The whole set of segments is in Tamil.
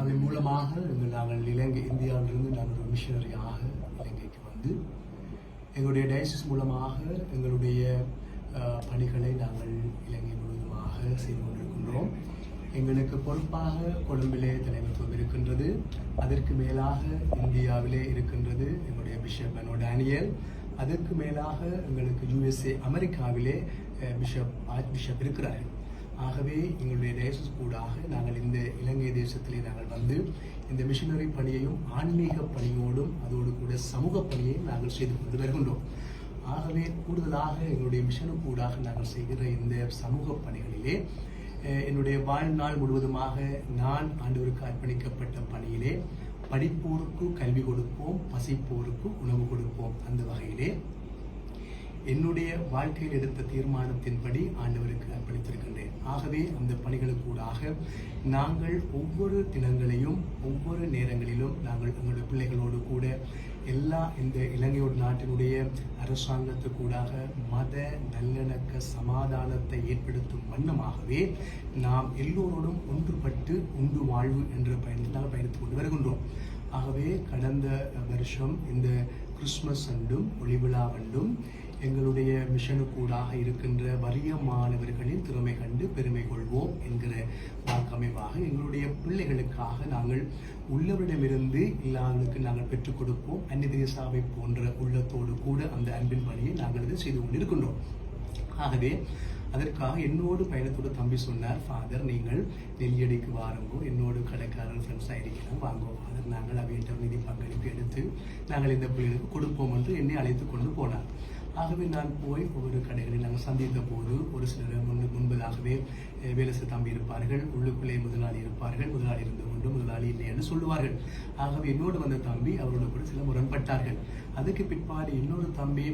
அதன் மூலமாக எங்கள் நாங்கள் இலங்கை இந்தியாவிலிருந்து நாங்கள் ஒரு மிஷனரியாக இலங்கைக்கு வந்து எங்களுடைய டயசிஸ் மூலமாக எங்களுடைய பணிகளை நாங்கள் இலங்கை முழுவதுமாக செய்து கொண்டிருக்கின்றோம். எங்களுக்கு பொறுப்பாக கொழும்பிலே தலைமைத்துவம் இருக்கின்றது. அதற்கு மேலாக இந்தியாவிலே இருக்கின்றது எங்களுடைய பிஷப் பெனோ டேனியல். அதற்கு மேலாக எங்களுக்கு யுஎஸ்ஏ அமெரிக்காவிலே பிஷப் ஆர்ச் பிஷப் இருக்கிறார்கள். ஆகவே எங்களுடைய டயசஸ் கூடாக நாங்கள் இந்த இலங்கை தேசத்திலே நாங்கள் வந்து இந்த மிஷனரி பணியையும் ஆன்மீக பணியோடும் அதோடு கூட சமூக பணியையும் நாங்கள் செய்து கொண்டு வருகின்றோம். ஆகவே கூடுதலாக எங்களுடைய மிஷனு கூடாக நாங்கள் செய்கிற இந்த சமூக பணிகளிலே என்னுடைய வாழ்நாள் முழுவதுமாக நான் ஆண்டவருக்கு அர்ப்பணிக்கப்பட்ட பணியிலே படிப்போருக்கு கல்வி கொடுப்போம் பசிப்போருக்கு உணவு கொடுப்போம். அந்த வகையிலே என்னுடைய வாழ்க்கையில் எடுத்த தீர்மானத்தின்படி ஆண்டவருக்கு அர்ப்பணித்திருக்கின்றேன். ஆகவே அந்த பணிகளுக்கூடாக நாங்கள் ஒவ்வொரு தினங்களையும் ஒவ்வொரு நேரங்களிலும் நாங்கள் எங்களுடைய பிள்ளைகளோடு கூட எல்லா இந்த இலங்கையோட நாட்டினுடைய அரசாங்கத்துக்கூடாக மத நல்லிணக்க சமாதானத்தை ஏற்படுத்தும் வண்ணமாகவே நாம் எல்லோரோடும் ஒன்றுபட்டு உண்டு வாழ்வு என்ற பயணத்தில் நாங்கள் பயணித்துக் கொண்டு வருகின்றோம். ஆகவே கடந்த வருஷம் இந்த கிறிஸ்மஸ் அண்டும் ஒளிவிழா அண்டும் எங்களுடைய மிஷனுக்கூடாக இருக்கின்ற வறிய மாணவர்களின் திறமை கண்டு பெருமை கொள்வோம் என்கிற வாக்கமைவாக எங்களுடைய பிள்ளைகளுக்காக நாங்கள் உள்ளவரிடமிருந்து இல்லாதவர்களுக்கு நாங்கள் பெற்றுக் கொடுப்போம். அந்நிதேசாவை போன்ற உள்ளத்தோடு கூட அந்த அன்பின் பணியை நாங்கள் இதை செய்து கொண்டிருக்கின்றோம். ஆகவே அதற்காக என்னோடு பயணத்தோடு தம்பி சொன்னார் ஃபாதர் நீங்கள் நெல்லியடிக்கு வாருங்கோ. என்னோடு கடைக்காரர் ஃப்ரெண்ட்ஸ் ஆயிருக்கலாம் வாங்கோ ஃபாதர் நாங்கள் அவையிட்ட நிதி பங்களிப்பு எடுத்து நாங்கள் இந்த பிள்ளைகளுக்கு கொடுப்போம் என்று என்னை அழைத்து கொண்டு போனார். ஆகவே நான் போய் ஒவ்வொரு கடைகளில் நாங்கள் சந்தித்த போது ஒரு சிலர் முன்பு முன்பதாகவே வேலை தம்பி இருப்பார்கள். உள்ளுக்குள்ளே முதலாளி இருப்பார்கள். முதலாளி இருந்து கொண்டு முதலாளி இல்லை என்று சொல்லுவார்கள். ஆகவே என்னோடு வந்த தம்பி அவரோட கூட சில முரண்பட்டார்கள். அதுக்கு பிற்பாடு இன்னொரு தம்பி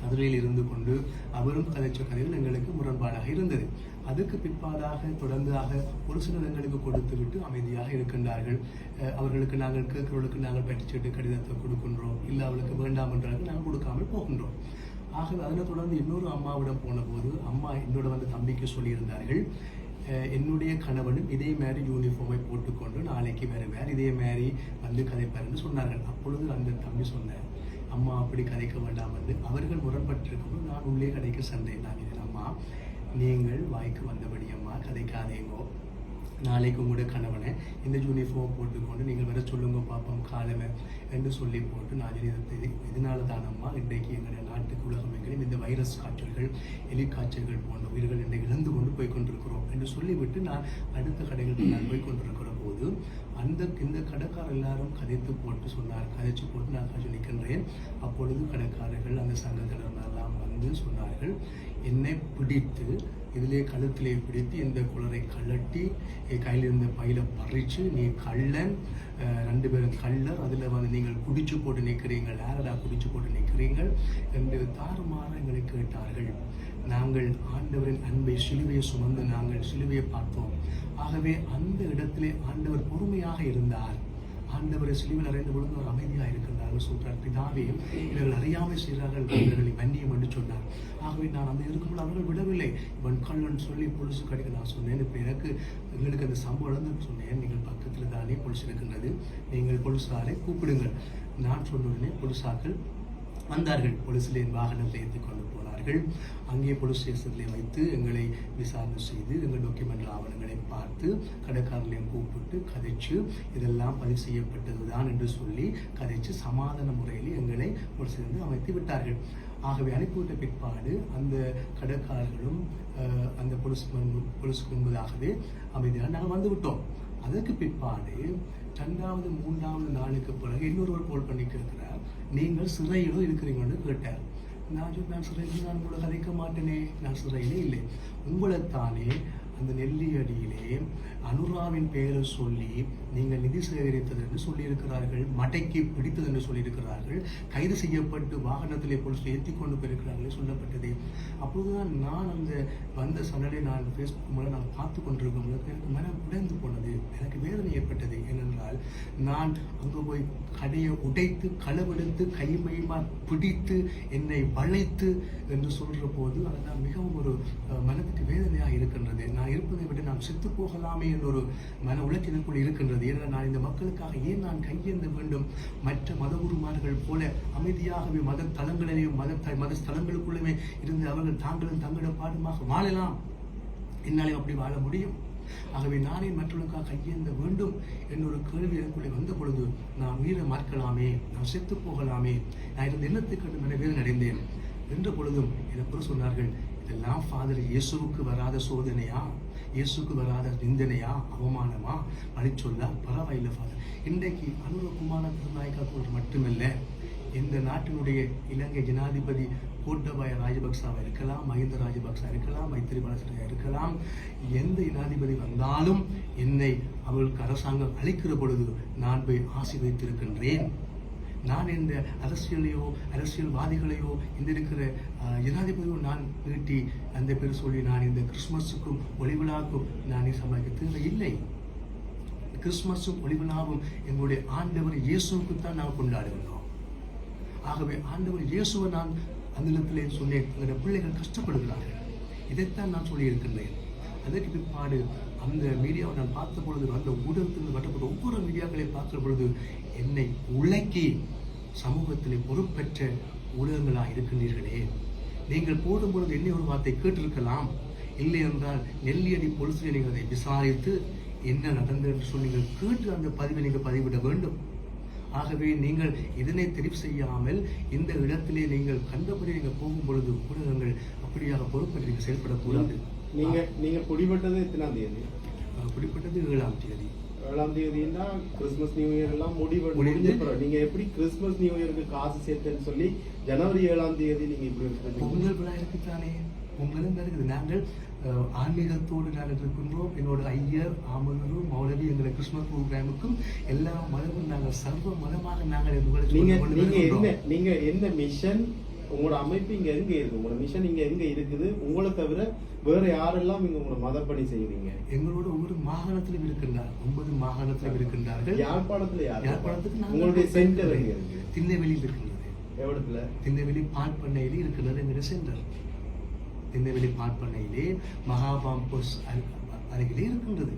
கதிரையில் இருந்து கொண்டு அவரும் கதைச்ச கதைகள் எங்களுக்கு முரண்பாடாக இருந்தது. அதுக்கு பிற்பாடாக தொடர்ந்ததாக ஒரு சில இடங்களுக்கு கொடுத்து விட்டு அமைதியாக இருக்கின்றார்கள். அவர்களுக்கு நாங்கள் கேட்கிறவர்களுக்கு நாங்கள் படிச்சுட்டு கடிதத்தை கொடுக்கின்றோம். இல்லை அவளுக்கு வேண்டாம் என்றார்கள் நாங்கள் கொடுக்காமல் போகின்றோம். ஆகவே அதனை தொடர்ந்து இன்னொரு அம்மாவிடம் போன போது அம்மா என்னோட வந்து தம்பிக்கு சொல்லியிருந்தார்கள் என்னுடைய கணவனும் இதே மாதிரி யூனிஃபார்மை போட்டுக்கொண்டு நாளைக்கு வேறு வேறு இதே மாதிரி வந்து கதைப்பாருன்னு சொன்னார்கள். அப்பொழுது அந்த தம்பி சொன்னேன் அம்மா அப்படி கதைக்க வேண்டாம் என்று. அவர்கள் முரண்பட்டிருக்கும்போது நான் உள்ளே கதைக்க சென்றேன். நான் இதன் அம்மா நீங்கள் வாய்க்கு வந்தபடி அம்மா கதைக்காதேங்கோ. நாளைக்கு உங்களோட கணவனை இந்த யூனிஃபார்ம் போட்டுக்கொண்டு நீங்கள் வர சொல்லுங்க பாப்போம் காலமே என்று சொல்லி போட்டு நான் இது இதனால தானம்மா இன்றைக்கு எங்களுடைய நாட்டுக்கு உலகம் எங்களையும் இந்த வைரஸ் காய்ச்சல்கள் எலி காய்ச்சல்கள் போன்ற உயிர்கள் இன்றைக்கு இழந்து கொண்டு போய் கொண்டிருக்கிறோம் என்று சொல்லிவிட்டு நான் அடுத்த கடைகளுக்கு நான் போய் கொண்டிருக்கிற போது அந்த இந்த கடைக்காரர் எல்லாரும் கதைத்து போட்டு சொன்னார். கதைச்சு போட்டு நான் காய்ச்சி நிற்கின்றேன் அப்பொழுது கடைக்காரர்கள் அந்த சங்கத்தினரெல்லாம் வந்து சொன்னார்கள் என்னை பிடித்து இதிலே கழுத்திலே பிடித்து இந்த குளரை கழட்டி என் கையில் இருந்த பையில பறிச்சு நீ கள்ளன் ரெண்டு பேரும் கள்ளர் அதில் வந்து நீங்கள் குடிச்சு போட்டு நிற்கிறீங்கள் ஆரடா குடிச்சு போட்டு நிற்கிறீங்கள் என்று தாறுமாற எங்களை கேட்டார்கள். நாங்கள் ஆண்டவரின் அன்பை சிலுவையை சுமந்து நாங்கள் சிலுவையை பார்த்தோம். ஆகவே அந்த இடத்திலே ஆண்டவர் பொறுமையாக இருந்தார். ஆண்டவரை சிலுவையில் அறைந்த பொழுது அவர் அமைதியாக அவர் சொல்கிறார் பிதாவே இவர்கள் அறியாமல் செய்கிறார்கள் இவர்களை மன்னியம் என்று சொன்னார். ஆகவே நான் அந்த இருக்கும்போது அவர்கள் விடவில்லை. இவன் கள்ளன் சொல்லி பொலிசு கடிக்க நான் சொன்னேன். இப்போ எனக்கு எங்களுக்கு அந்த சம்பவம் நடந்து சொன்னேன். நீங்கள் பக்கத்தில் தானே பொலிசு இருக்கின்றது. நீங்கள் பொலிசாரை கூப்பிடுங்கள். நான் சொன்ன உடனே பொலிசாக்கள் வந்தார்கள். பொலிசில் என் வாகனத்தை ஏற்றிக் கொண்டு போனார்கள் அங்கே போலீஸ் ஸ்டேஷனிலே வைத்து எங்களை விசாரணை செய்து எங்கள் டாக்குமெண்ட் ஆவணங்களை பார்த்து கடைக்காரர்களையும் கூப்பிட்டு கதைச்சு இதெல்லாம் பதிவு செய்யப்பட்டதுதான் என்று சொல்லி கதைச்சு சமாதான முறையில் எங்களை ஒரு சேர்ந்து அமைத்து விட்டார்கள். ஆகவே அனுப்பிவிட்ட பிற்பாடு அந்த கடைக்காரர்களும் அந்த போலீஸ் முன்பு முன்பதாகவே அமைதியாக நாங்கள் வந்து விட்டோம். அதற்கு பிற்பாடு ரெண்டாவது மூன்றாவது நாளுக்கு பிறகு இன்னொருவர் கோல் பண்ணி கேட்கிறார் நீங்கள் சிறையிலும் இருக்கிறீங்கன்னு கேட்டார். நான் நான் சிறையில் நான் உங்களை கதைக்க மாட்டேனே. நான் சிறையிலே இல்லை. உங்களைத்தானே அந்த நெல்லியடியிலே அனுராவின் பெயரை சொல்லி நீங்கள் நிதி சேகரித்தது என்று சொல்லியிருக்கிறார்கள் மடைக்கு பிடித்தது என்று சொல்லியிருக்கிறார்கள் கைது செய்யப்பட்டு வாகனத்திலே போலீஸ் ஏற்றி கொண்டு போயிருக்கிறார்கள் சொல்லப்பட்டது. அப்போதுதான் நான் அந்த வந்த சனடை நான் ஃபேஸ்புக் மூலம் நான் பார்த்து கொண்டிருக்கும் பொழுது எனக்கு மனம் உடைந்து போனது. எனக்கு வேதனை ஏற்பட்டது. ஏனென்றால் நான் அங்கே போய் கடையை உடைத்து களவெடுத்து கைமயமாக பிடித்து என்னை வளைத்து என்று சொல்கிற போது அதெல்லாம் மிகவும் ஒரு மனத்துக்கு மனதுக்கு வேதனையாக இருக்கின்றது. நான் இருப்பதை விட நான் செத்து போகலாமே என்ற ஒரு மன உலகத்திற்குள் இருக்கின்றது. ஏன்னா நான் இந்த மக்களுக்காக ஏன் நான் கையேந்த வேண்டும்? மற்ற மத குருமார்கள் போல அமைதியாகவே மத தலங்களிலேயும் மத த- மத ஸ்தலங்களுக்குள்ளே இருந்து அவர்கள் தாங்களும் தங்களிடம் பாடமாக வாழலாம். என்னாலே அப்படி வாழ முடியும். ஆகவே நானே மற்றவர்களுக்காக கையேந்த வேண்டும் என்னொரு கேள்வி எனக்குள்ளே வந்த பொழுது நான் உயிரை மாற்கலாமே நான் செத்து போகலாமே. நான் இருந்த எண்ணத்துக்கு கண்டு மனவேதனை அடைந்தேன். என்ற பொழுதும் எனக்கு சொன்னார்கள் இதெல்லாம் ஃபாதர் இயேசுவுக்கு வராத சோதனையா? இயேசுக்கு வராத நிந்தனையா? அவமானமா? பழிச்சொல்லா பரவாயில்லை ஃபாதர் இன்றைக்கு அனுரகுமார திருநாயக்கா கோர் மட்டுமல்ல இந்த நாட்டினுடைய இலங்கை ஜனாதிபதி கோட்டபாய ராஜபக்சாவா இருக்கலாம் மஹிந்த ராஜபக்சா இருக்கலாம் மைத்திரிபால இருக்கலாம். எந்த ஜனாதிபதி வந்தாலும் என்னை அவர்களுக்கு அரசாங்கம் அளிக்கிற பொழுது நான் போய் ஆசி வைத்திருக்கின்றேன். நான் இந்த அரசியலையோ அரசியல்வாதிகளையோ இந்த இருக்கிற ஜனாதிபதியோ நான் நீட்டி அந்த பேர் சொல்லி நான் இந்த கிறிஸ்மஸுக்கும் ஒளிவிழாக்கும் நான் சமாளிக்க தேவையில்லை. கிறிஸ்மஸும் ஒளிவிழாவும் எங்களுடைய ஆண்டவர் இயேசுவுக்கு தான் நாம் கொண்டாடுகின்றோம். ஆகவே ஆண்டவர் இயேசுவை நான் அந்த இடத்துல சொன்னேன். எங்களுடைய பிள்ளைகள் கஷ்டப்படுகிறார்கள். இதைத்தான் நான் சொல்லியிருக்கின்றேன். அதற்கு பிற்பாடு அந்த மீடியாவை நான் பார்த்த பொழுது அந்த ஊடகத்திலிருந்து கட்டப்பட்ட ஒவ்வொரு மீடியாக்களையும் பார்க்கிற பொழுது என்னை உலக்கி சமூகத்தில் பொறுப்பற்ற ஊடகங்களாக இருக்கின்றீர்களே. நீங்கள் போடும் பொழுது என்னை ஒரு வார்த்தை கேட்டிருக்கலாம். இல்லை என்றால் நெல்லியடி பொலிசில் நீங்கள் அதை விசாரித்து என்ன நடந்தது என்று சொல்லி நீங்கள் கேட்டு அந்த பதிவை நீங்கள் பதிவிட வேண்டும். ஆகவே நீங்கள் இதனை தெரிவு செய்யாமல் இந்த இடத்திலே நீங்கள் கண்டபடி நீங்கள் போகும் பொழுது ஊடகங்கள் அப்படியாக பொறுப்பற்றி நீங்கள் செயல்படக்கூடாது. நீங்க நீங்க பிடிபட்டது எத்தனாம் தேதி? பிடிப்பட்டது ஏழாம் தேதி. ஏழாம் தேதினா கிறிஸ்மஸ் நியூ இயர் எல்லாம் முடிவு முடிஞ்சு. முடிஞ்ச பிறகு நீங்க எப்படி கிறிஸ்மஸ் நியூ இயருக்கு காசு சேர்த்தேன்னு சொல்லி ஜனவரி ஏழாம் தேதி நீங்க இப்படி பொங்கல் விழா இருக்குத்தானே பொங்கலும் இருக்குது. நாங்கள் ஆன்மீகத்தோடு நாங்கள் இருக்கின்றோம். என்னோட ஐயர் ஆமனரும் மௌலவி எங்களை கிறிஸ்மஸ் ப்ரோக்ராமுக்கும் எல்லா மதமும் நாங்கள் சர்வ மதமாக நாங்கள் நீங்க. என்ன நீங்க என்ன மிஷன் உங்களோட அமைப்பு இங்க எங்க இருக்கு? உங்களோட மிஷன் இங்க எங்க இருக்குது? உங்களை தவிர வேற யாரெல்லாம் இங்க உங்களோட மதப்பணி செய்றீங்க எங்களோட ஒவ்வொரு மாகாணத்திலும் இருக்கின்றார். ஒன்பது மாகாணத்திலும் இருக்கின்றார்கள். யாழ்ப்பாணத்துல யார்? யாழ்ப்பாணத்துக்கு உங்களுடைய சென்டர் எங்க இருக்கு? திண்ணவெளியில் இருக்கின்றது. எவ்வளத்துல திண்ணவெளி பாட்பண்ணையிலே இருக்கின்றது எங்களுடைய சென்டர் திண்ணவெளி பாட்பண்ணையிலே மகாபாம்பஸ் அருகிலே இருக்கின்றது.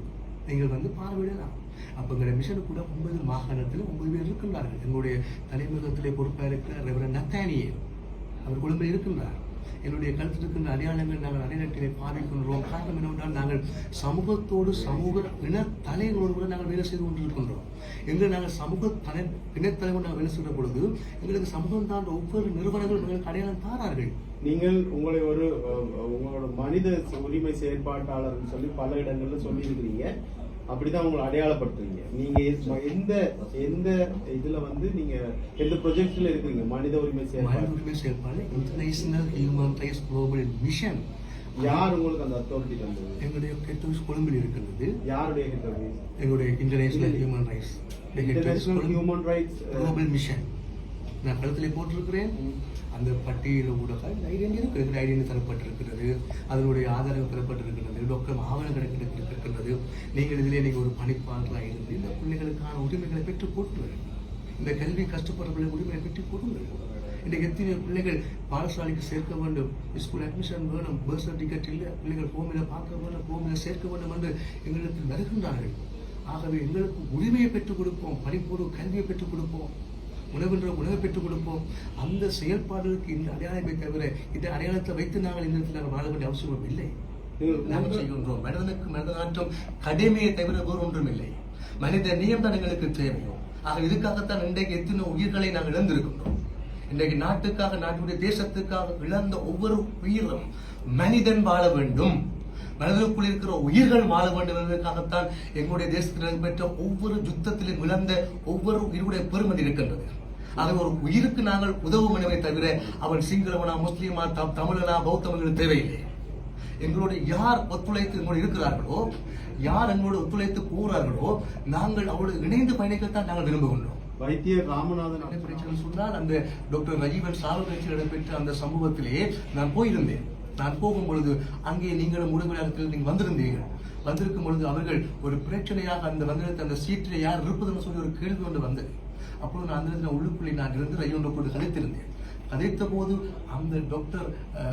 நீங்கள் வந்து பார்வையிடலாம். அப்போ எங்களுடைய மிஷனு கூட ஒன்பது மாகாணத்தில் ஒன்பது பேர் இருக்கின்றார்கள். எங்களுடைய தலைமுகத்திலே பொறுப்பாக இருக்கிற ரெவரன் நத்தானியே. அவர் கொழும்பில் இருக்கின்றார் என்னுடைய கருத்து இருக்கின்ற அடையாளங்கள் நாங்கள் அடையாளத்திலே பாவிக்கின்றோம் காரணம் என்னவென்றால் நாங்கள் சமூகத்தோடு சமூக இன கூட நாங்கள் வேலை செய்து கொண்டிருக்கின்றோம். எங்களை நாங்கள் சமூக தலை இனத்தலைவர் நாங்கள் வேலை செய்கிற பொழுது எங்களுக்கு சமூகம் தான் ஒவ்வொரு நிறுவனங்களும் எங்களுக்கு அடையாளம் தாரார்கள். நீங்கள் உங்களை ஒரு உங்களோட மனித உரிமை செயற்பாட்டாளர்னு சொல்லி பல இடங்கள்ல சொல்லி இருக்கிறீங்க அப்படிதான் உங்களை அடையாளப்படுத்துறீங்க நீங்க எந்த எந்த இதுல வந்து நீங்க எந்த ப்ரொஜெக்ட்ல இருக்கீங்க? மனித உரிமை மனித செயற்பாடு உரிமை செயல்பாடு international human rights global mission யார் உங்களுக்கு அந்த அத்தாரிட்டி தந்தது? எங்களுடைய கெட்டோஸ் கொழும்பில் இருக்கின்றது. யாருடைய ஹெட் எங்களுடைய international human rights international human rights global mission நான் கழுத்திலே போட்டிருக்கிறேன். அந்த பட்டியல ஊடக ஐடியன் இருக்கு எங்கள் ஐடியன் தரப்பட்டிருக்கிறது. அதனுடைய ஆதாரம் பெறப்பட்டிருக்கிறது. டாக்டர் ஆவணம் கிடைக்கிறது நீங்கள் இதில் நீங்கள் ஒரு பணிப்பாளராக இருந்து இந்த பிள்ளைகளுக்கான உரிமைகளை பெற்று போட்டுங்கள் இந்த கல்வி கஷ்டப்படுற பிள்ளை பெற்று கொடுங்கள் இன்றைக்கு எத்தனை பிள்ளைகள் பாடசாலைக்கு சேர்க்க வேண்டும். ஸ்கூல் அட்மிஷன் வேணும். பர்த் சர்டிஃபிகேட் இல்லை. பிள்ளைகள் ஹோமில் பார்க்க வேண்டும் ஹோமில் சேர்க்க வேண்டும் என்று எங்களுக்கு வருகின்றார்கள். ஆகவே எங்களுக்கு உரிமையை பெற்றுக் கொடுப்போம். படிப்போடு கல்வியை பெற்றுக் கொடுப்போம். உணவுன்ற உணவை பெற்றுக் கொடுப்போம். அந்த செயல்பாடுகளுக்கு இந்த அடையாளமே தவிர இந்த அடையாளத்தை வைத்து நாங்கள் இந்த இடத்தில் நாங்கள் வாழ வேண்டிய அவசியம் இல்லை. நாங்கள் செய்கின்றோம். மனிதனுக்கு மனித நாட்டம் கடமையை தவிர வேறு ஒன்றும் இல்லை. மனித நேயம் தான் எங்களுக்கு தேவையோ. ஆக இதுக்காகத்தான் இன்றைக்கு எத்தனை உயிர்களை நாங்கள் இழந்திருக்கின்றோம். இன்றைக்கு நாட்டுக்காக நாட்டுடைய தேசத்துக்காக இழந்த ஒவ்வொரு உயிரும் மனிதன் வாழ வேண்டும். மனிதனுக்குள் இருக்கிற உயிர்கள் வாழ வேண்டும் என்பதற்காகத்தான் எங்களுடைய தேசத்தில் பெற்ற ஒவ்வொரு யுத்தத்திலும் இழந்த ஒவ்வொரு உயிருடைய பெருமதி இருக்கின்றது. ஆகவே ஒரு உயிருக்கு நாங்கள் உதவும் எனவே தவிர அவன் சிங்களவனா முஸ்லீமா தமிழனா பௌத்தவர்கள் தேவையில்லை. எங்களோட யார் ஒத்துழைத்து எங்களோடு இருக்கிறார்களோ யார் எங்களோடு ஒத்துழைத்து போகிறார்களோ நாங்கள் அவரோடு இணைந்து பயணிக்கத்தான் நாங்கள் விரும்புகின்றோம். வைத்தியர் ராமநாதன் பிரச்சனை சொன்னால் அந்த டாக்டர் ரஜீவன் சாவு கட்சியில் இடம்பெற்ற அந்த சம்பவத்திலே நான் போயிருந்தேன். நான் போகும் பொழுது அங்கே நீங்களும் முடிவு நீங்கள் வந்திருந்தீர்கள். வந்திருக்கும் பொழுது அவர்கள் ஒரு பிரச்சனையாக அந்த வந்திருந்த அந்த சீட்டில் யார் இருப்பதுன்னு சொல்லி ஒரு கேள்வி ஒன்று வந்தது. அப்பொழுது நான் அந்த உள்ளுக்குள்ளே நான் இருந்து ரயிலோட போட்டு கதைத்திருந்தேன். கதைத்த போது அந்த டாக்டர்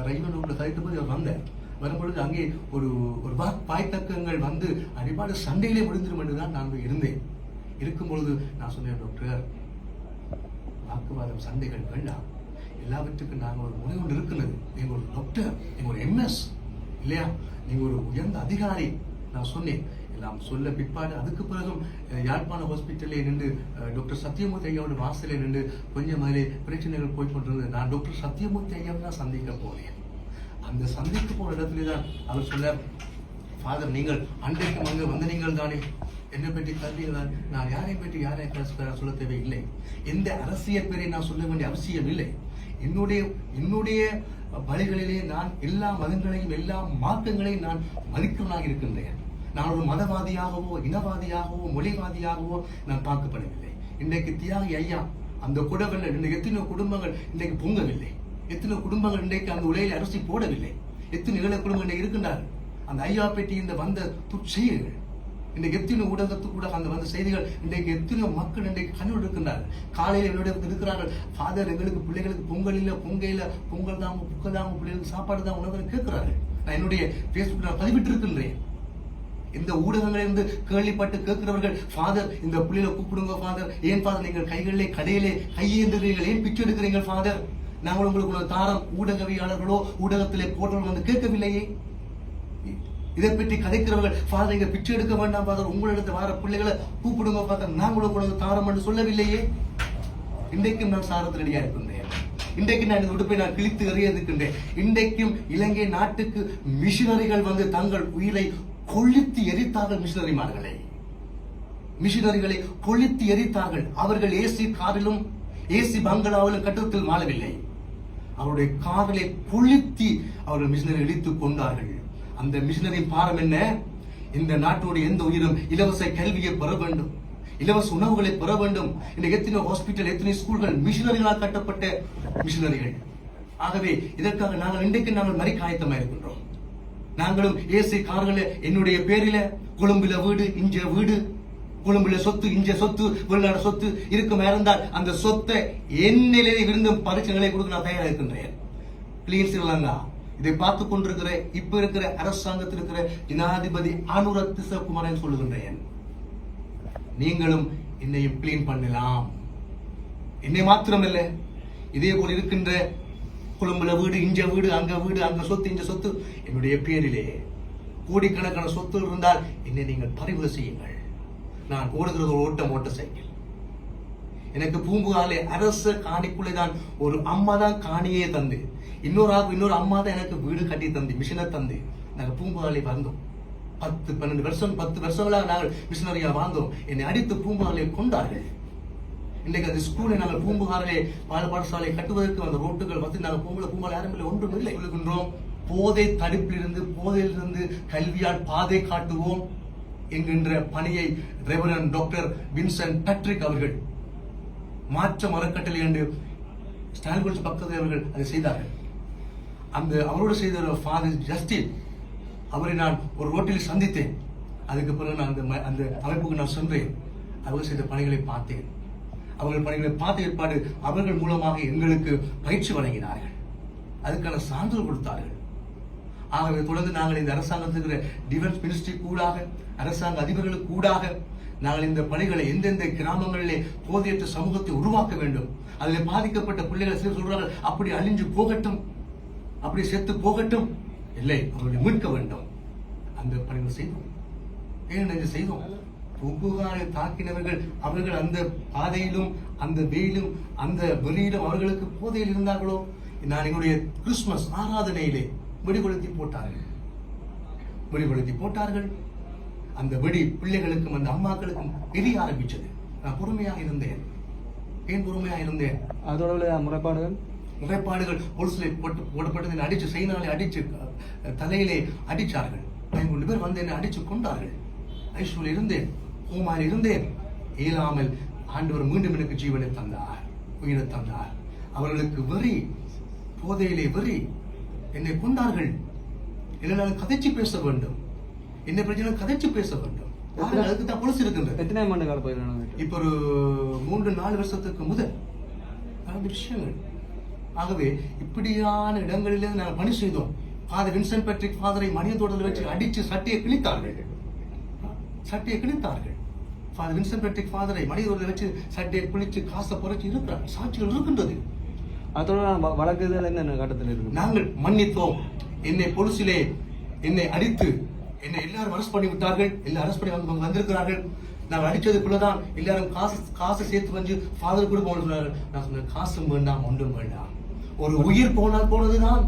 ரயிலோட போட்டு கதைத்த போது அவர் வந்தார். வரும்பொழுது அங்கே ஒரு ஒரு வா- வாய்த்தக்கங்கள் வந்து அடிப்பாடு சண்டையிலே முடிந்துடும் என்று தான் நான் இருந்தேன். இருக்கும் பொழுது நான் சொன்னேன் டாக்டர் வாக்குவாதம் சண்டைகள் வேண்டாம். எல்லாவற்றுக்கும் நாங்கள் ஒரு முறை ஒன்று இருக்கிறது. நீங்கள் ஒரு டாக்டர் நீங்கள் ஒரு எம்எஸ் இல்லையா? நீங்கள் ஒரு உயர்ந்த அதிகாரி. நான் சொன்னேன் நாம் சொல்ல பிற்பாடு அதுக்கு பிறகும் யாழ்ப்பாண ஹாஸ்பிட்டலே நின்று டாக்டர் சத்யமூர்த்தி ஐயாவோட வாசலே நின்று கொஞ்சம் அதிலே பிரச்சனைகள் போய் கொண்டிருந்தது. நான் டாக்டர் சத்யமூர்த்தி ஐயாவை தான் சந்திக்க போனேன். அந்த சந்திக்க போன இடத்துல தான் அவர் சொல்ல ஃபாதர் நீங்கள் அன்றைக்கு அங்கே வந்து நீங்கள் தானே. என்னை பற்றி கல்விகள் நான் யாரை பற்றி யாரை கர- சொல்ல தேவையில்லை. எந்த அரசியல் பேரை நான் சொல்ல வேண்டிய அவசியம் இல்லை. என்னுடைய என்னுடைய வழிகளிலே நான் எல்லா மதங்களையும் எல்லா மார்க்கங்களையும் நான் மதிக்கிறவனாக இருக்கின்றேன். நான் ஒரு மதவாதியாகவோ இனவாதியாகவோ மொழிவாதியாகவோ நான் பார்க்கப்படவில்லை. இன்றைக்கு தியாகி ஐயா அந்த குடவெல்ல இன்னைக்கு எத்தனை குடும்பங்கள் இன்றைக்கு பொங்கவில்லை. எத்தனை குடும்பங்கள் இன்றைக்கு அந்த உலையில அரிசி போடவில்லை. எத்தனை ஏழை குடும்பங்கள் இன்றைக்கு இருக்கின்றார்கள். அந்த ஐயா பெட்டி இந்த வந்த துச்செயல்கள் இன்றைக்கு எத்தனை ஊடகத்துக்கு கூட அந்த வந்த செய்திகள் இன்றைக்கு எத்தனை மக்கள் இன்றைக்கு கண்ணோடு இருக்கின்றார்கள். காலையில் என்னுடைய இருக்கிறார்கள். ஃபாதர் எங்களுக்கு பிள்ளைகளுக்கு பொங்கல் இல்லை பொங்கல் பொங்கல் தான் புக்கல் தான் பிள்ளைகளுக்கு சாப்பாடு தான் உணவு கேட்கிறார்கள். நான் என்னுடைய ஃபேஸ்புக்கில் நான் பதிவிட்டு இருக்கின்றேன் இந்த ஊடகங்களிலிருந்து கேள்விப்பட்டு கேட்கிறவர்கள் ஃபாதர் இந்த பிள்ளைகளை கூப்பிடுங்க ஃபாதர் ஏன் ஃபாதர் நீங்கள் கைகளிலே கடையிலே கையேந்துகிறீர்கள் ஏன் பிச்சு எடுக்கிறீர்கள் ஃபாதர் நாங்கள் உங்களுக்கு ஒரு தாரம் ஊடகவியாளர்களோ ஊடகத்திலே போட்டவர்கள் வந்து கேட்கவில்லையே. இதை பற்றி கதைக்கிறவர்கள் ஃபாதர் இங்க பிச்சை எடுக்க வேண்டாம் ஃபாதர் உங்களிடத்து வர பிள்ளைகளை கூப்பிடுங்க ஃபாதர் நாங்களும் உங்களுக்கு தாரம் என்று சொல்லவில்லையே. இன்றைக்கும் நான் சாரத்தில் ரெடியா இருக்கின்றேன். இன்றைக்கு நான் இந்த உடுப்பை நான் கிழித்து எறிய இருக்கின்றேன். இன்றைக்கும் இலங்கை நாட்டுக்கு மிஷினரிகள் வந்து தங்கள் உயிரை கொளுத்தி எரித்தார்கள் மிஷினரிமார்களை. மிஷினரிகளை கொளுத்தி எரித்தார்கள். அவர்கள் ஏசி காரிலும் ஏசி பங்களாவிலும் கட்டத்தில் மாளவில்லை. அவருடைய காதலை கொளுத்தி அவர்கள் மிஷினரி இழித்துக் கொண்டார்கள். அந்த மிஷினரி பாரம் என்ன? இந்த நாட்டுடைய எந்த உயிரும் இலவச கல்வியை பெற வேண்டும். இலவச உணவுகளை பெற வேண்டும். இந்த எத்தனை ஹாஸ்பிட்டல் எத்தனை ஸ்கூல்கள் மிஷினரிகளால் கட்டப்பட்ட மிஷினரிகள். ஆகவே இதற்காக நாங்கள் இன்றைக்கு நாங்கள் மறை காயத்தமாக இருக்கின்றோம் நாங்களும் ஏசி கார்களை என்னுடைய பேரில கொழும்புல வீடு இஞ்ச வீடு கொழும்புல சொத்து இஞ்ச சொத்து வெளிநாடு சொத்து இருக்குமா இருந்தால் அந்த சொத்தை என் நிலையில் இருந்தும் பரிசுகளை கொடுக்க நான் தயாராக இருக்கின்றேன் பிளீஸ் ஸ்ரீலங்கா இதை பார்த்து கொண்டிருக்கிற இப்ப இருக்கிற அரசாங்கத்தில் இருக்கிற ஜனாதிபதி அனுர திசகுமாரன் சொல்லுகின்றேன். நீங்களும் என்னையும் கிளீன் பண்ணலாம். என்னை மாத்திரமில்லை இதே போல் இருக்கின்ற குழம்புல வீடு இஞ்ச வீடு அங்க வீடு அங்க சொத்து இந்த சொத்து. என்னுடைய பேரிலே கோடிக்கணக்கான சொத்து இருந்தால் என்னை நீங்கள் பறிவு செய்யுங்கள். நான் ஓடுகிறது ஒரு ஓட்ட மோட்டார் சைக்கிள். எனக்கு பூம்புகாலே அரச காணிக்குள்ளே தான் ஒரு அம்மா தான் காணியே தந்து. இன்னொரு ஆள் இன்னொரு அம்மா தான் எனக்கு வீடு கட்டி தந்து மிஷினை தந்து. நாங்கள் பூம்புகாலே வந்தோம் பத்து பன்னெண்டு வருஷம் பத்து வருஷங்களாக நாங்கள் மிஷினரியாக வாழ்ந்தோம். என்னை அடித்து பூம்புகாலே கொண்டார்கள் இன்றைக்கு அந்த ஸ்கூலை நாங்கள் பூம்புகாரிலே பாடசாலை கட்டுவதற்கு அந்த ரோட்டுகள் வந்து நாங்கள் பூம்புல பூம்பால் யாரும் இல்லை ஒன்றும் இல்லை. சொல்லுகின்றோம் போதை தடுப்பிலிருந்து போதையிலிருந்து கல்வியால் பாதை காட்டுவோம் என்கின்ற பணியை ரெவரன் டாக்டர் வின்சென்ட் பேட்ரிக் அவர்கள் மாற்ற மரக்கட்டளை என்று ஸ்டாலின் பக்கத்தில் அவர்கள் அதை செய்தார்கள். அந்த அவரோடு செய்த ஃபாதர் ஜஸ்டின் அவரை நான் ஒரு ரோட்டில் சந்தித்தேன். அதுக்கு பிறகு நான் அந்த ம- அந்த அமைப்புக்கு நான் சென்றேன். அவர் செய்த பணிகளை பார்த்தேன். அவர்கள் பணிகளை பார்த்த ஏற்பாடு அவர்கள் மூலமாக எங்களுக்கு பயிற்சி வழங்கினார்கள். அதுக்கான சான்றிதழ் கொடுத்தார்கள். ஆகவே தொடர்ந்து நாங்கள் இந்த அரசாங்கத்துக்கு டிஃபென்ஸ் மினிஸ்ட்ரி கூடாக அரசாங்க அதிபர்களுக்கு கூடாக நாங்கள் இந்த பணிகளை எந்தெந்த கிராமங்களிலே போதையற்ற சமூகத்தை உருவாக்க வேண்டும் அதில் பாதிக்கப்பட்ட பிள்ளைகள் சிலர் சொல்றார்கள் அப்படி அழிஞ்சு போகட்டும் அப்படி செத்து போகட்டும். இல்லை அவர்களை மீட்க வேண்டும். அந்த பணிகளை செய்தோம். ஏன் இதை செய்தோம்? பூம்புகாரை தாக்கினவர்கள் அவர்கள் அந்த பாதையிலும் அந்த வெயிலும் அந்த வெளியிலும் அவர்களுக்கு போதையில் இருந்தார்களோ? நான் எங்களுடைய கிறிஸ்துமஸ் ஆராதனையிலே வெடிகொளுத்தி போட்டார்கள். வெடிகொளுத்தி போட்டார்கள். அந்த வெடி பிள்ளைகளுக்கும் அந்த அம்மாக்களுக்கும் எரிய ஆரம்பிச்சது. நான் பொறுமையாக இருந்தேன். ஏன் பொறுமையாக இருந்தேன்? அதோட முறைப்பாடுகள்? முறைப்பாடுகள். போலீஸ்ல போட்டு போடப்பட்டதை. அடிச்சு செய்யினாலே அடிச்சு தலையிலே அடிச்சார்கள். பதிமூன்று பேர் வந்து என்னை அடிச்சு கொண்டார்கள். ஐஸ்வரில் இருந்தேன். கோமாவில் இருந்தேன். இயலாமல் ஆண்டவர் மீண்டும் எனக்கு ஜீவனை தந்தார் உயிரை தந்தார். அவர்களுக்கு வெறி போதையிலே வெறி என்னை கொண்டார்கள். நான் கதைச்சு பேச வேண்டும். என்ன பிரச்சனை கதைச்சு பேச வேண்டும். அதுக்கு தான் பொலிசு இருக்கின்றது எத்தனை ஆண்டு கால இப்ப ஒரு மூன்று நாலு வருஷத்துக்கு முதல் நடந்த விஷயங்கள். ஆகவே இப்படியான இடங்களிலே நாங்கள் பணி செய்தோம். ஃபாதர் வின்சென்ட் பேட்ரிக் ஃபாதரை மனித தோட்டத்தில் வச்சு அடிச்சு சட்டையை கிழித்தார்கள். சட்டையை கிழித்தார்கள். ஃபாதர் வின்சென்ட் பேட்ரிக் ஃபாதரை மனித தோட்டத்தில் வச்சு சட்டையை கிழிச்சு காசை புரட்சி இருக்கிறார். சாட்சிகள் இருக்கின்றது. அதோட வ- வழக்கு இதில் என்ன கட்டத்தில் இருக்கு? நாங்கள் மன்னித்தோம். என்னை பொலிசிலே என்னை அடித்து என்னை எல்லாரும் அரஸ்ட் பண்ணி விட்டார்கள். எல்லாரும் அரஸ்ட் பண்ணி வந்து வந்திருக்கிறார்கள். நான் அடிச்சதுக்குள்ளதான் எல்லாரும் காசு காசு சேர்த்து வந்து ஃபாதர் கூட போன சொன்னார்கள் நான் சொன்னேன் காசும் வேண்டாம் ஒன்றும் வேண்டாம். ஒரு உயிர் போனால் போனதுதான்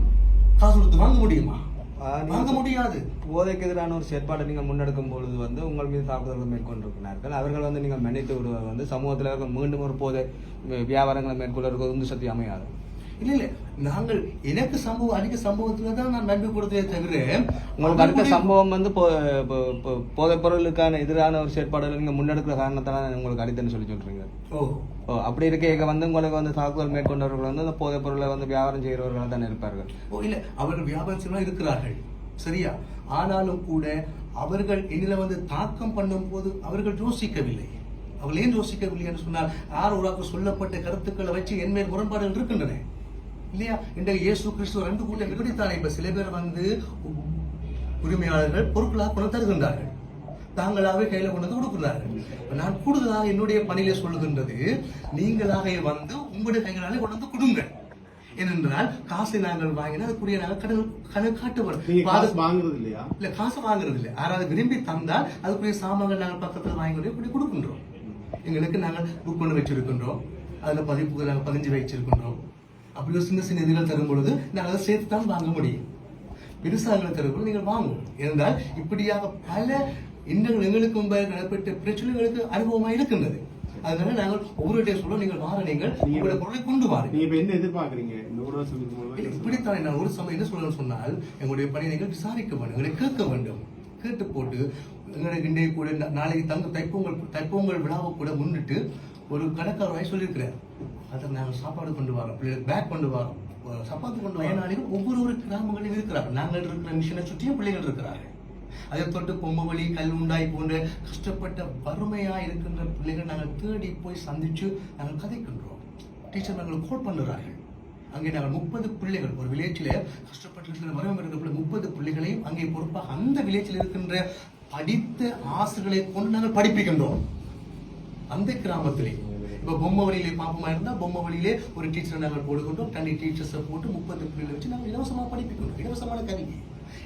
காசு கொடுத்து வாங்க முடியுமா? வாங்க முடியாது. போதைக்கு எதிரான ஒரு செயற்பாட்டை நீங்கள் முன்னெடுக்கும் பொழுது வந்து உங்கள் மீது தாக்குதல்கள் மேற்கொண்டிருக்கிறார்கள். அவர்கள் வந்து நீங்கள் மன்னித்து விடுவது வந்து சமூகத்தில் மீண்டும் ஒரு போதை வியாபாரங்களை மேற்கொள்ள உந்து சக்தி அமையாது. இல்ல இல்ல. நாங்கள் எனக்கு சம்பவம் அடிக்க சம்பவத்துல தான் நான் நன்மை கொடுத்ததே தவிர உங்களுக்கு அடுத்த சம்பவம் வந்து போதைப் பொருளுக்கான எதிரான ஒரு செயற்பாடுகளை நீங்கள் முன்னெடுக்கிற காரணத்தால உங்களுக்கு அடித்தன்னு சொல்லி சொல்றீங்க. ஓ. ஓ அப்படி இருக்க வந்து உங்களுக்கு வந்து தாக்குதல் மேற்கொண்டவர்கள் வந்து அந்த போதைப் பொருளை வந்து வியாபாரம் செய்கிறவர்களாக தானே இருப்பார்கள். ஓ இல்ல. அவர்கள் வியாபாரத்தில் இருக்கிறார்கள். சரியா? ஆனாலும் கூட அவர்கள் என்னில வந்து தாக்கம் பண்ணும் போது அவர்கள் யோசிக்கவில்லை. அவர்கள் ஏன் யோசிக்கவில்லை என்று சொன்னால் யார் உராக்கு சொல்லப்பட்ட கருத்துக்களை வச்சு என் மேல் முரண்பாடுகள் இருக்கின்றன? இல்லையா? இன்றைக்கு இயேசு கிறிஸ்துவ ரெண்டு கூட்டம் இப்படித்தானே இப்ப சில பேர் வந்து உரிமையாளர்கள் பொருட்களாக கொண்டு தருகின்றார்கள். தாங்களாகவே கையில கொண்டு வந்து கொடுக்கிறார்கள். நான் கூடுதலாக என்னுடைய பணியிலே சொல்லுகின்றது நீங்களாக வந்து உங்களுடைய கைகளாலே கொண்டு வந்து கொடுங்க ஏனென்றால் காசை நாங்கள் வாங்கினா அதுக்குரிய நாங்கள் கடன் கணக்கு காட்டுவோம். வாங்குறது இல்லையா இல்ல காசு வாங்குறது இல்ல யாராவது விரும்பி தந்தால் அதுக்குரிய சாமான்கள் நாங்கள் பக்கத்துல வாங்கி கொண்டு போய் கொடுக்கின்றோம். எங்களுக்கு நாங்கள் புக் பண்ணி வச்சிருக்கின்றோம். அதுல பதிப்புகள் நாங்கள் பதிஞ்சு வச்சிருக்கின்றோம். அப்படி சின்ன சின்ன இதுகள் தரும் பொழுது நாங்கள் அதை சேர்த்து தான் வாங்க முடியும். பெருசாக தரும் பொழுது நீங்கள் வாங்குவோம். ஏனென்றால் இப்படியாக பல இன்னங்கள் எங்களுக்கு முன்பாக நடைபெற்ற பிரச்சனைகளுக்கு அனுபவமாக இருக்கின்றது. அதனால நாங்கள் ஒவ்வொரு சொல்ல நீங்கள் வார நீங்கள் உங்களுடைய பொருளை கொண்டு வாருங்கள். நீங்க இப்ப என்ன எதிர்பார்க்கறீங்க? இந்த ஊடக சொல்லிக்கும் இப்படித்தானே நான் ஒரு சமயம் என்ன சொல்லணும்னு சொன்னால் எங்களுடைய பணியை நீங்கள் விசாரிக்க வேண்டும் எங்களை கேட்க வேண்டும். கேட்டு போட்டு எங்களுக்கு இன்றைய கூட நாளைக்கு தங்க தைப்பொங்கல் தைப்பொங்கல் விழாவை கூட முன்னிட்டு ஒரு கணக்காரராய் சொல்லியிருக்கிறார். அதை நாங்கள் சாப்பாடு கொண்டு வரோம். பிள்ளைகளுக்கு பேக் கொண்டு வரோம் சப்பாத்து கொண்டு வயநாளிலும் ஒவ்வொரு ஒரு கிராமங்களிலும் இருக்கிறார்கள். நாங்கள் இருக்கிற மிஷனை சுற்றியும் பிள்ளைகள் இருக்கிறார்கள். அதை தொட்டு பொம்மவழி கல் உண்டாய் போன்ற கஷ்டப்பட்ட வறுமையா இருக்கின்ற பிள்ளைகள் நாங்கள் தேடி போய் சந்திச்சு நாங்கள் கதைக்கின்றோம். டீச்சர் நாங்கள் கோட் பண்ணுறார்கள். அங்கே நாங்கள் முப்பது பிள்ளைகள் ஒரு வில்லேஜில் கஷ்டப்பட்டு இருக்கிற வறுமை இருக்கிற முப்பது பிள்ளைகளையும் அங்கே பொறுப்பாக அந்த வில்லேஜில் இருக்கின்ற படித்த ஆசிரியர்களை கொண்டு நாங்கள் படிப்பிக்கின்றோம். அந்த கிராமத்திலேயும் இப்ப பொம்மை வழியிலே பாப்பமா இருந்தா பொம்மை வழியிலே ஒரு டீச்சரை நாங்கள் போடுகின்றோம் தனி டீச்சர்ஸை போட்டு முப்பது பிள்ளைகளை வச்சு நாங்கள் இலவசமா படிப்பிக்கின்றோம் இலவசமான கல்வி.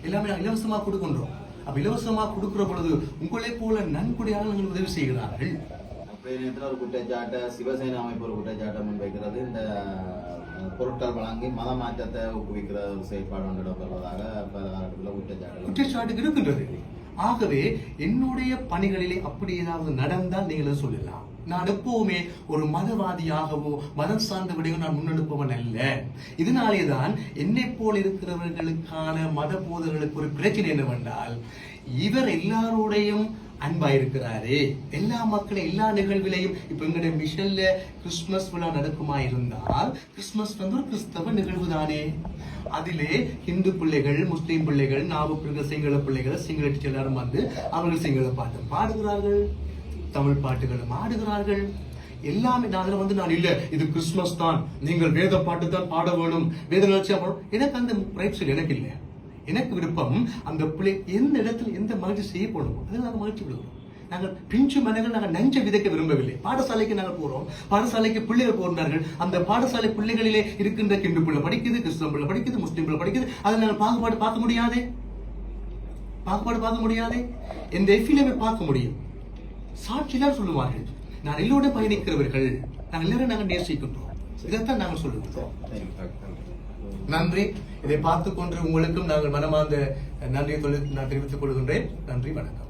எல்லாமே நாங்கள் இலவசமா கொடுக்கின்றோம் அப்ப இலவசமா கொடுக்கிற பொழுது உங்களை போல நன்கொடையாக நாங்கள் உதவி செய்கிறார்கள். அப்படி நேரத்தில் ஒரு குற்றச்சாட்டை சிவசேனா அமைப்பு ஒரு குற்றச்சாட்டை முன்வைக்கிறது? இந்த பொருட்கள் வழங்கி மத மாற்றத்தை ஊக்குவிக்கிற ஒரு செயற்பாடு ஒன்று இடம்பெறுவதாக பல காலத்தில் குற்றச்சாட்டுகள் குற்றச்சாட்டு இருக்கின்றது. ஆகவே என்னுடைய பணிகளிலே அப்படி ஏதாவது நடந்தால் நீங்கள் அதை சொல்லலாம். நான் எப்பவுமே ஒரு மதவாதியாகவோ மதம் சார்ந்த விடையோ நான் முன்னெடுப்பவன் அல்ல. இதனாலேதான் என்னை போல் இருக்கிறவர்களுக்கான மத போதர்களுக்கு ஒரு பிரச்சனை என்னவென்றால் இவர் எல்லாரோடையும் அன்பா இருக்கிறாரே எல்லா மக்களும் எல்லா நிகழ்விலையும் இப்ப எங்களுடைய மிஷன்ல கிறிஸ்துமஸ் விழா நடக்குமா இருந்தால் கிறிஸ்துமஸ் வந்து ஒரு கிறிஸ்தவ நிகழ்வு தானே. அதிலே இந்து பிள்ளைகள் முஸ்லீம் பிள்ளைகள் நாவு பிள்ளைகள் சிங்கள பிள்ளைகள் சிங்கள டீச்சர் எல்லாரும் வந்து அவர்கள் சிங்கள பாட்டு பாடுகிறார்கள். தமிழ் பாட்டுகளும் ஆடுகிறார்கள் எல்லாமே நான் அதுல வந்து நான் இல்ல இது கிறிஸ்துமஸ் தான். நீங்கள் வேத பாட்டு தான் பாட வேணும். வேத நிகழ்ச்சியா பாடணும் எனக்கு அந்த ரைட்ஸ் எனக்கு இல்லை. எனக்கு விருப்பம் அந்த பிள்ளை எந்த இடத்துல எந்த மகிழ்ச்சி செய்யப்படும் அதில் நாங்கள் மகிழ்ச்சி விடுவோம் நாங்கள் பிஞ்சு மனங்கள் நாங்கள் நஞ்ச விதைக்க விரும்பவில்லை. பாடசாலைக்கு நாங்கள் போகிறோம் பாடசாலைக்கு பிள்ளைகள் போகிறார்கள் அந்த பாடசாலை பிள்ளைகளிலே இருக்கின்ற கிண்டு பிள்ளை படிக்குது கிறிஸ்தவ பிள்ளை படிக்குது முஸ்லீம் பிள்ளை படிக்குது. அதை நாங்கள் பாகுபாடு பார்க்க முடியாதே? பாகுபாடு பார்க்க முடியாதே? எந்த எஃபிலுமே பார்க்க முடியும். சாட்சிதான் சொல்லுவார்கள். நான் எல்லோருடைய பயணிக்கிறவர்கள். நாங்கள் எல்லாரும் நாங்கள் நேசிக்கின்றோம். இதைத்தான் நாங்கள் சொல்லுவோம் நன்றி. இதை பார்த்துக்கொண்டு உங்களுக்கும் நாங்கள் மனமார்ந்த நன்றியை தொழில் நான் தெரிவித்துக் கொள்கின்றேன். நன்றி வணக்கம்.